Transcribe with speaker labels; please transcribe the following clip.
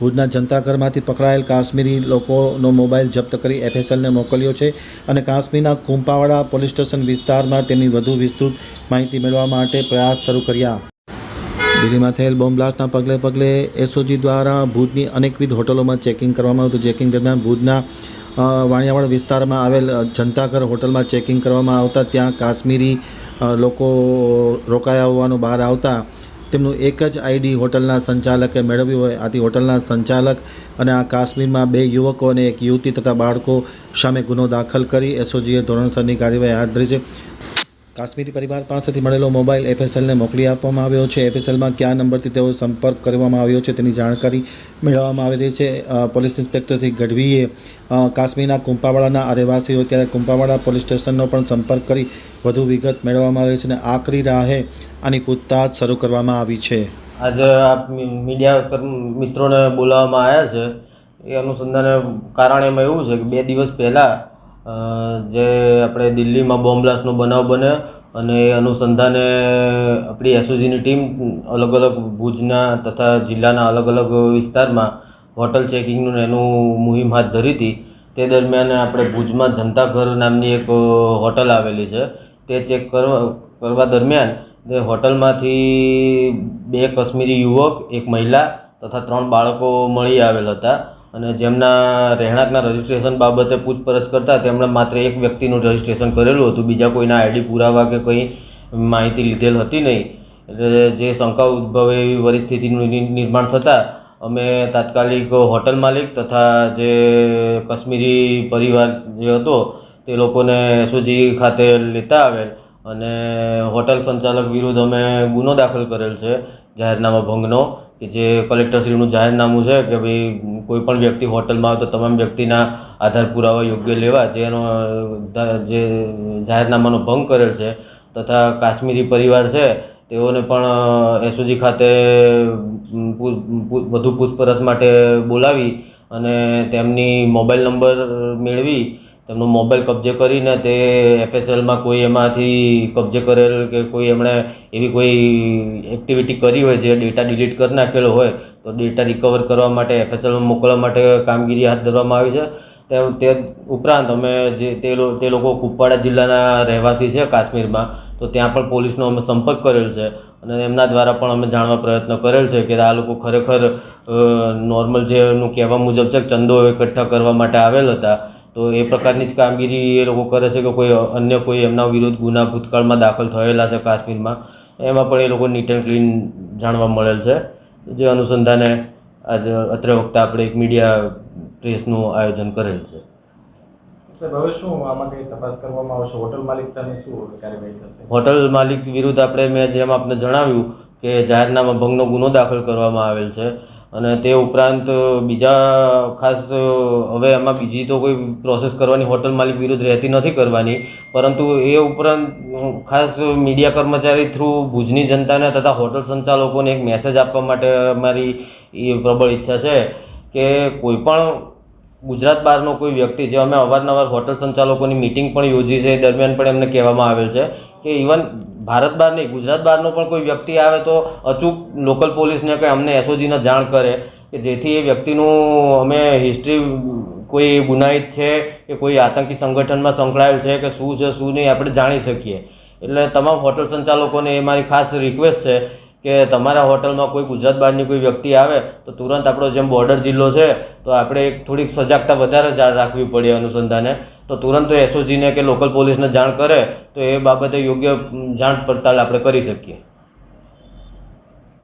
Speaker 1: ભુજના જનતાઘરમાંથી પકડાયેલ કાશ્મીરી લોકોનો મોબાઈલ જપ્ત કરી એફએસએલને મોકલ્યો છે અને કાશ્મીરના કુંપાવાડા પોલીસ સ્ટેશન વિસ્તારમાં તેની વધુ વિસ્તૃત માહિતી મેળવવા માટે પ્રયાસ શરૂ કર્યા. દિલ્હીમાં થયેલ બોમ્બ બ્લાસ્ટના પગલે પગલે એસઓજી દ્વારા ભુજની અનેકવિધ હોટલોમાં ચેકિંગ કરવામાં આવ્યું હતું. ચેકિંગ દરમિયાન ભુજના વાણિયાવાડ વિસ્તારમાં આવેલ જનતાઘર હોટલમાં ચેકિંગ કરવામાં આવતા ત્યાં કાશ્મીરી લોકો રોકાયા હોવાનું બહાર આવતા તેમનું એક જ આઈડી હોટલના સંચાલકે મેળવ્યું હોય. આથી હોટલના સંચાલક અને આ કાશ્મીરમાં બે યુવકો અને એક યુવતી તથા બાળકો સામે ગુનો દાખલ કરી. એસઓજીએ ધોરણસરની કાર્યવાહી હાથ ધરી છે. કાશ્મીરી પરિવાર પાસેથી મળેલો મોબાઈલ એફએસએલને મોકલી આપવામાં આવ્યો છે. એફએસએલમાં કયા નંબરથી તેઓ સંપર્ક કરવામાં આવ્યો છે તેની જાણકારી મેળવવામાં આવી રહી છે. પોલીસ ઇન્સ્પેક્ટરથી ગઢવીએ કાશ્મીરના કુંપાવાડાના આ રહેવાસીઓ ત્યારે કુંપાવાડા પોલીસ સ્ટેશનનો પણ સંપર્ક કરી વધુ વિગત મેળવવામાં આવી છે અને આકરી રાહે આની પૂછતાછ શરૂ કરવામાં આવી છે.
Speaker 2: આજે આ મીડિયા પર મિત્રોને બોલાવવામાં આવ્યા છે. એ અનુસંધાને કારણે એમાં એવું છે કે બે દિવસ પહેલાં જે આપણે દિલ્હીમાં બોમ્બ બનાવ બન્યો અને એ અનુસંધાને આપણી એસઓજીની ટીમ અલગ અલગ ભુજના તથા જિલ્લાના અલગ અલગ વિસ્તારમાં હોટલ ચેકિંગનું એનું મુહિમ હાથ ધરી હતી. તે દરમિયાન આપણે ભુજમાં જનતા ઘર નામની એક હોટલ આવેલી છે. તે ચેક કરવા કરવા દરમિયાન તે હોટલમાંથી બે કાશ્મીરી યુવક, એક મહિલા તથા ત્રણ બાળકો મળી આવેલ હતા. અને જેમના રહેણાંકના રજિસ્ટ્રેશન બાબતે પૂછપરછ કરતા તેમણે માત્ર એક વ્યક્તિનું રજિસ્ટ્રેશન કરેલું હતું. બીજા કોઈના આઈડી પુરાવા કે કંઈ માહિતી લીધેલ હતી નહીં. એટલે જે શંકા ઉદ્ભવે એવી પરિસ્થિતિનું નિર્માણ થતાં અમે તાત્કાલિક હોટલ માલિક તથા જે કશ્મીરી પરિવાર જે હતો તે લોકોને એસઓજી ખાતે લેતા આવેલ અને હોટલ સંચાલક વિરુદ્ધ અમે ગુનો દાખલ કરેલ છે. જાહેરનામા ભંગનો કે જે કલેક્ટરશ્રીનું જાહેરનામું છે કે ભાઈ કોઈ પણ વ્યક્તિ હોટલમાં આવે તો તમામ વ્યક્તિના આધાર પુરાવા યોગ્ય લેવા જેનો જે જાહેરનામાનો ભંગ કરેલ છે તથા કાશ્મીરી પરિવાર છે તેઓને પણ એસઓજી ખાતે વધુ પૂછપરછ માટે બોલાવી અને તેમની મોબાઈલ નંબર મેળવી તેમનો મોબાઈલ કબજે કરીને તે એફએસએલમાં કોઈ એમાંથી કબજે કરેલ કે કોઈ એમણે એવી કોઈ એક્ટિવિટી કરી હોય જે ડેટા ડિલીટ કરી નાખેલો હોય, તો ડેટા રિકવર કરવા માટે એફએસએલમાં મોકલવા માટે કામગીરી હાથ ધરવામાં આવી છે. તે તે ઉપરાંત અમે જે તે તે લોકો કુપવાડા જિલ્લાના રહેવાસી છે કાશ્મીરમાં, તો ત્યાં પણ પોલીસનો અમે સંપર્ક કરેલ છે અને એમના દ્વારા પણ અમે જાણવા પ્રયત્ન કરેલ છે કે આ લોકો ખરેખર નોર્મલ જે એનું કહેવા મુજબ છે ચંદો એકઠા કરવા માટે આવેલ હતા. તો એ પ્રકારની જ કામગીરી એ લોકો કરે છે કે કોઈ અન્ય કોઈ એમના વિરુદ્ધ ગુના ભૂતકાળમાં દાખલ થયેલા છે કાશ્મીરમાં એમાં પણ એ લોકો નીટ એન્ડ ક્લીન જાણવા મળેલ છે. જે અનુસંધાને આજે અત્રે વખતે આપણે એક મીડિયા પ્રેસનું આયોજન કરેલ છે.
Speaker 3: હવે શું આમાં કઈ તપાસ કરવામાં આવશે? હોટલ માલિક સામે શું કાર્યવાહી થશે?
Speaker 2: હોટલ માલિક વિરુદ્ધ આપણે મેં જેમ આપને જણાવ્યું કે જાહેરનામા ભંગનો ગુનો દાખલ કરવામાં આવેલ છે. અને તે ઉપરાંત બીજા ખાસ હવે એમાં બીજી તો કોઈ પ્રોસેસ કરવાની હોટલ માલિક વિરુદ્ધ રહેતી નથી કરવાની, પરંતુ એ ઉપરાંત ખાસ મીડિયા કર્મચારી થ્રુ ભુજની જનતાને તથા હોટલ સંચાલકોને એક મેસેજ આપવા માટે અમારી એ પ્રબળ ઈચ્છા છે કે કોઈ પણ ગુજરાત બહારનો કોઈ વ્યક્તિ, જે અમે અવારનવાર હોટલ સંચાલકોની મિટિંગ પણ યોજી છે, એ દરમિયાન પણ એમને કહેવામાં આવેલ છે કે ઇવન ભારત બહાર નહીં ગુજરાત બહારનો પણ કોઈ વ્યક્તિ આવે તો અચૂક લોકલ પોલીસને કે અમને એસઓજીને જાણ કરે કે જેથી એ વ્યક્તિનું અમે હિસ્ટ્રી કોઈ ગુનાહિત છે કે કોઈ આતંકી સંગઠનમાં સંકળાયેલ છે કે શું છે, શું નહીં, આપણે જાણી શકીએ. એટલે તમામ હોટલ સંચાલકોને એ મારી ખાસ રિક્વેસ્ટ છે કે તમારા હોટલમાં કોઈ ગુજરાત બહારની કોઈ વ્યક્તિ આવે, તો તુરંત આપણો જેમ બોર્ડર જિલ્લો છે, તો આપણે એક થોડીક સજાગતા વધારે રાખવી પડે અનુસંધાને. તો તુરંત એસઓજીને કે લોકલ પોલીસને જાણ કરે, તો એ બાબતે યોગ્ય જાણ પડતાલ આપણે કરી શકીએ.